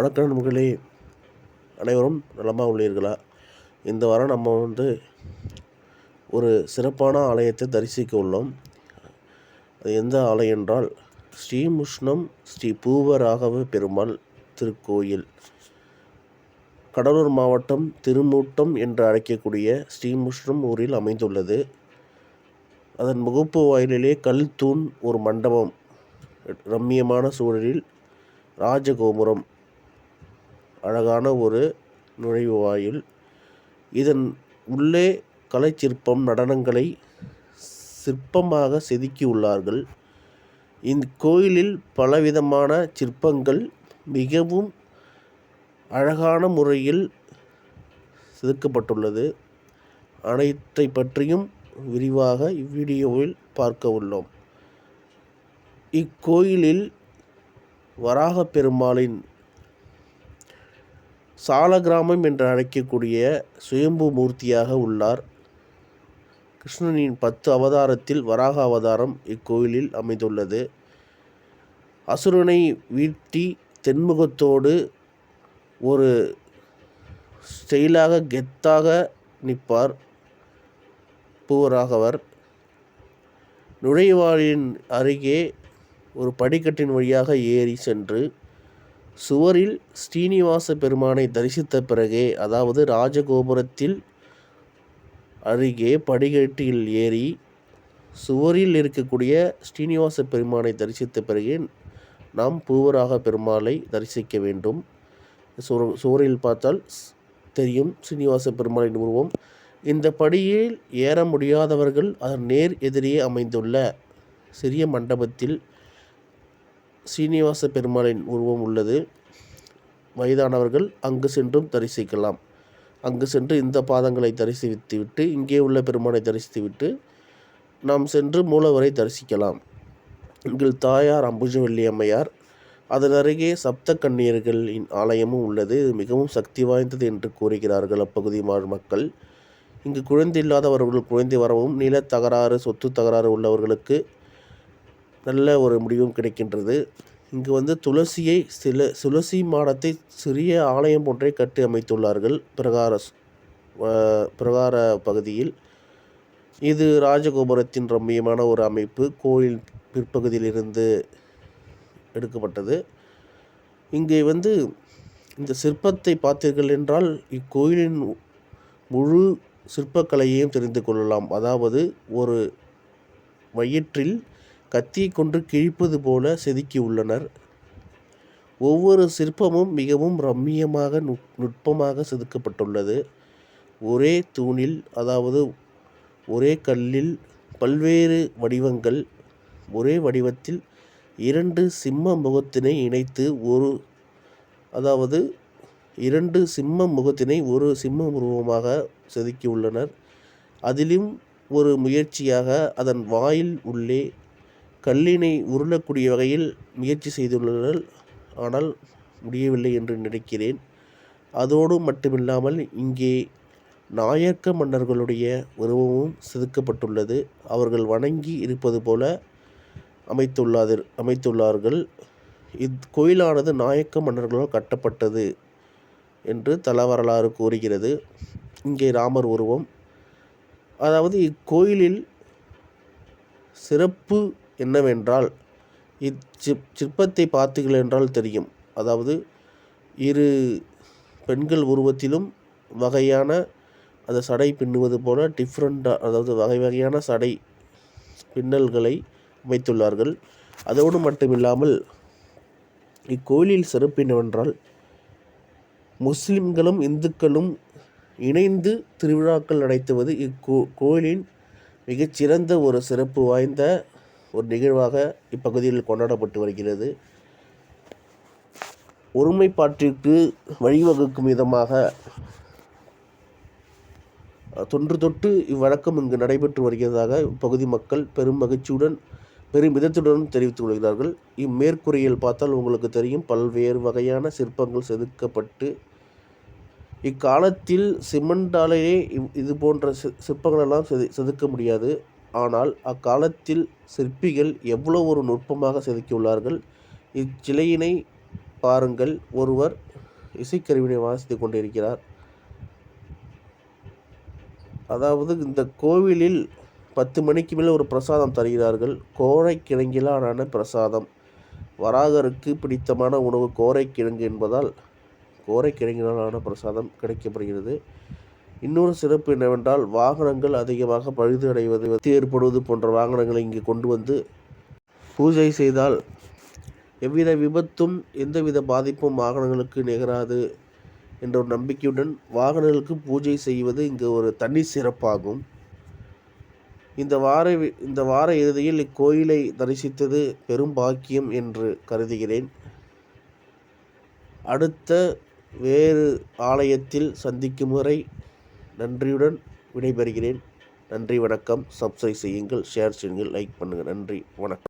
வணக்கம் நண்பர்களே அனைவரும் நலமாக உள்ளீர்களா? இந்த வாரம் நம்ம வந்து ஒரு சிறப்பான ஆலயத்தை தரிசிக்க உள்ளோம். அது எந்த ஆலயம் என்றால் ஸ்ரீமுஷ்ணம் ஸ்ரீ பூவராகவ பெருமாள் திருக்கோயில். கடலூர் மாவட்டம் திருமூட்டம் என்று அழைக்கக்கூடிய ஸ்ரீமுஷ்ணம் ஊரில் அமைந்துள்ளது. அதன் முகப்பு வாயிலிலே கல் தூண் ஒரு மண்டபம். ரம்மியமான சூழலில் ராஜகோபுரம். அழகான ஒரு நுழைவு வாயில். இதன் உள்ளே கலைச்சிற்பம் நடனங்களை சிற்பமாக செதுக்கியுள்ளார்கள். இக்கோயிலில் பலவிதமான சிற்பங்கள் மிகவும் அழகான முறையில் செதுக்கப்பட்டுள்ளது. அனைத்தை பற்றியும் விரிவாக இவ்வீடியோவில் பார்க்க உள்ளோம். இக்கோயிலில் வராகப் பெருமாளின் சாலகிராமம் என்று அழைக்கக்கூடிய சுயம்பு மூர்த்தியாக உள்ளார். கிருஷ்ணனின் பத்து அவதாரத்தில் வராக அவதாரம் இக்கோயிலில் அமைந்துள்ளது. அசுரனை வீழ்த்தி தென்முகத்தோடு ஒரு ஸ்டைலாக கெத்தாக நிற்பார் பூவராகவர். நுழைவாளின் அருகே ஒரு படிக்கட்டின் வழியாக ஏறி சென்று சுவரில் ஸ்ரீனிவாச பெருமானை தரிசித்த பிறகே அதாவது ராஜகோபுரத்தில் அருகே படிக்கட்டில் ஏறி சுவரில் இருக்கக்கூடிய ஸ்ரீனிவாச பெருமானை தரிசித்த பிறகே நாம் பூவராக பெருமாளை தரிசிக்க வேண்டும். சுவரில் பார்த்தால் தெரியும் ஸ்ரீனிவாச பெருமாளின் உருவம் இந்த படியில் ஏற முடியாதவர்கள் அதன் நேர் எதிரே அமைந்துள்ள சிறிய மண்டபத்தில் சீனிவாச பெருமாளின் உருவம் உள்ளது. வயதானவர்கள் அங்கு சென்றும் தரிசிக்கலாம். அங்கு சென்று இந்த பாதங்களை தரிசித்து விட்டு இங்கே உள்ள பெருமானை தரிசித்துவிட்டு நாம் சென்று மூலவரை தரிசிக்கலாம். எங்கள் தாயார் அம்புஜவல்லி அம்மையார். அதன் அருகே சப்த கன்னியர்களின் ஆலயமும் உள்ளது. இது மிகவும் சக்தி வாய்ந்தது என்று கூறுகிறார்கள் அப்பகுதி வாழ் மக்கள். இங்கு குழந்தை இல்லாதவர்கள் குழந்தை வரவும் நில தகராறு சொத்து தகராறு உள்ளவர்களுக்கு நல்ல ஒரு முடிவும் கிடைக்கின்றது. இங்கு வந்து துளசியை சில துளசி மாடத்தை சிறிய ஆலயம் போன்றே கட்டி அமைத்துள்ளார்கள் பிரகார பிரகார பகுதியில். இது ராஜகோபுரத்தின் ரம்மியமான ஒரு அமைப்பு. கோயில் பிற்பகுதியிலிருந்து எடுக்கப்பட்டது. இங்கே வந்து இந்த சிற்பத்தை பார்த்தீர்கள் என்றால் இக்கோயிலின் முழு சிற்பக்கலையையும் தெரிந்து கொள்ளலாம். அதாவது ஒரு வயிற்றில் கத்தியை கொண்டு கிழிப்பது போல செதுக்கி உள்ளனர். ஒவ்வொரு சிற்பமும் மிகவும் ரம்மியமாக நுட்பமாக செதுக்கப்பட்டுள்ளது. ஒரே தூணில் அதாவது ஒரே கல்லில் பல்வேறு வடிவங்கள் ஒரே வடிவத்தில் இரண்டு சிம்ம முகத்தினை இணைத்து ஒரு அதாவது இரண்டு சிம்ம முகத்தினை ஒரு சிம்ம உருவமாக செதுக்கியுள்ளனர். அதிலும் ஒரு முயற்சியாக அதன் வாயில் உள்ளே கல்லினை உருளக்கூடிய வகையில் முயற்சி செய்துள்ளனர். ஆனால் முடியவில்லை என்று நினைக்கிறேன். அதோடு மட்டுமில்லாமல் இங்கே நாயக்க மன்னர்களுடைய உருவமும் செதுக்கப்பட்டுள்ளது. அவர்கள் வணங்கி இருப்பது போல அமைத்துள்ளாது அமைத்துள்ளார்கள். இக்கோயிலானது நாயக்க மன்னர்களால் கட்டப்பட்டது என்று தல வரலாறு கூறுகிறது. இங்கே ராமர் உருவம். அதாவது இக்கோயிலில் சிறப்பு என்னவென்றால் இச்சிற் சிற்பத்தை பார்த்தீர்கள் என்றால் தெரியும். அதாவது இரு பெண்கள் உருவத்திலும் வகையான அந்த சடை பின்னுவது போல டிஃப்ரெண்ட்டாக அதாவது வகை வகையான சடை பின்னல்களை அமைத்துள்ளார்கள் அதோடு மட்டுமில்லாமல் இக்கோயிலில் சிறப்பு என்னவென்றால் முஸ்லிம்களும் இந்துக்களும் இணைந்து திருவிழாக்கள் நடத்துவது இக்கோ கோயிலின் மிகச்சிறந்த ஒரு சிறப்பு வாய்ந்த ஒரு நிகழ்வாக இப்பகுதியில் கொண்டாடப்பட்டு வருகிறது. ஒருமைப்பாட்டிற்கு வழிவகுக்கும் விதமாக தொன்று தொட்டு இவ்வழக்கம் இங்கு நடைபெற்று வருகிறதாக இப்பகுதி மக்கள் பெரும் மகிழ்ச்சியுடன் பெரும் விதத்துடன் தெரிவித்துக் கொள்கிறார்கள். இம்மேற்கூரையில் பார்த்தால் உங்களுக்கு தெரியும் பல்வேறு வகையான சிற்பங்கள் செதுக்கப்பட்டு இக்காலத்தில் சிமெண்டாலேயே இது போன்ற சிற்பங்களெல்லாம் செது செதுக்க முடியாது. ஆனால் அக்காலத்தில் சிற்பிகள் எவ்வளோ ஒரு நுட்பமாக செதுக்கியுள்ளார்கள்? இச்சிலையினை பாருங்கள். ஒருவர் இசைக்கருவினை வாசித்துக் கொண்டிருக்கிறார். அதாவது இந்த கோவிலில் பத்து மணிக்கு மேலே ஒரு பிரசாதம் தருகிறார்கள். கோரைக்கிழங்கிலான பிரசாதம். வராகருக்கு பிடித்தமான உணவு கோரைக்கிழங்கு என்பதால் கோரைக்கிழங்கினாலான பிரசாதம் கிடைக்கப்படுகிறது. இன்னொரு சிறப்பு என்னவென்றால் வாகனங்கள் அதிகமாக பழுது அடைவது ஏற்படுவது போன்ற வாகனங்களை இங்கு கொண்டு வந்து பூஜை செய்தால் எவ்வித விபத்தும் எந்தவித பாதிப்பும் வாகனங்களுக்கு நிகராது என்ற ஒரு நம்பிக்கையுடன் வாகனங்களுக்கு பூஜை செய்வது இங்கு ஒரு தனி சிறப்பாகும். இந்த வார இந்த வார இறுதியில் இக்கோயிலை தரிசித்தது பெரும் பாக்கியம் என்று கருதுகிறேன். அடுத்த வேறு ஆலயத்தில் சந்திக்கும் வரை நன்றியுடன் விடைபெறுகிறேன். நன்றி வணக்கம். சப்ஸ்கிரைப் செய்யுங்கள் ஷேர் செய்யுங்கள் லைக் பண்ணுங்கள். நன்றி வணக்கம்.